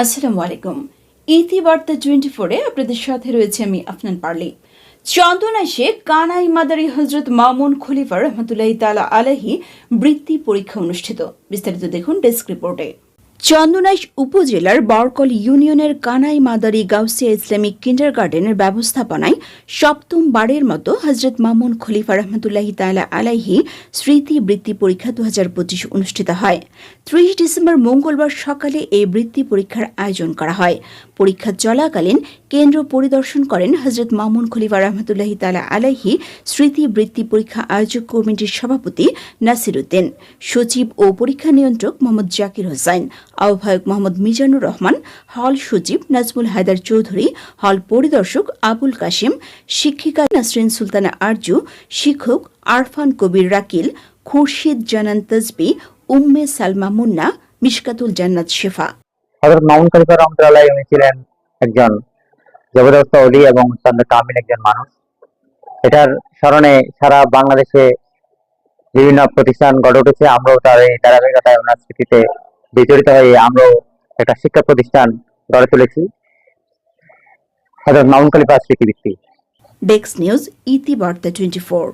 আসসালামু আলাইকুম। ইতি বার্তা টোয়েন্টি ফোরে আপনাদের সাথে রয়েছে আমি আফনান পার্লি। চন্দনাইশে কানাই মাদারি হজরত মামুন খলিফা রহমতুল্লাহ তালা আলাহি বৃত্তি পরীক্ষা অনুষ্ঠিত। বিস্তারিত দেখুন ডেস্ক রিপোর্টে। চন্দনাইশ উপজেলার বরকল ইউনিয়নের কানাই মাদারি গাউসিয়া ইসলামিক কিন্ডার গার্ডেনের ব্যবস্থাপনায় সপ্তম বারের মতো হজরত মামুন খলিফা রহমতুল্লাহ তালা আলাইহি স্মৃতি বৃত্তি পরীক্ষা দু হাজার পঁচিশ অনুষ্ঠিত হয়। ত্রিশ ডিসেম্বর মঙ্গলবার সকালে এই বৃত্তি পরীক্ষার আয়োজন করা হয়। পরীক্ষা চলাকালীন কেন্দ্র পরিদর্শন করেন হজরত মামুন খলিফা রহমতুল্লাহ তালা আলাইহি স্মৃতি বৃত্তি পরীক্ষা আয়োজক কমিটির সভাপতি নাসির উদ্দিন, সচিব ও পরীক্ষা নিয়ন্ত্রক মোহাম্মদ জাকির হোসাইন আহ্বায়ক মোহাম্মদ মিজানুর রহমান, হল সচিব নাজমুল হায়দার চৌধুরী, হল পরিদর্শক আবুল কাশিম, শিক্ষিকা নাসরিন সুলতানা আরজু, শিক্ষক আরফান কবির রাকিল, খুরশিদ জানান তজবি, উম্মে সালমা মুন্না, মিশকাতুল জান্নাত শেফা। ছিলেন একজন জবরদস্ত অলি এবং কামিল একজন মানুষ। এটার স্মরণে সারা বাংলাদেশে বিভিন্ন প্রতিষ্ঠান গড়ে উঠেছে। আমরাও তার এই ধারাবাহিকতায় ওনার স্মৃতিতে বিচরিত হয়ে আমরা একটা শিক্ষা প্রতিষ্ঠান গড়ে তুলেছি। হজরত মামুন খলিফা স্মৃতিভিত্তিক ডেক্স নিউজ ইতি বার্তা টোয়েন্টি ফোর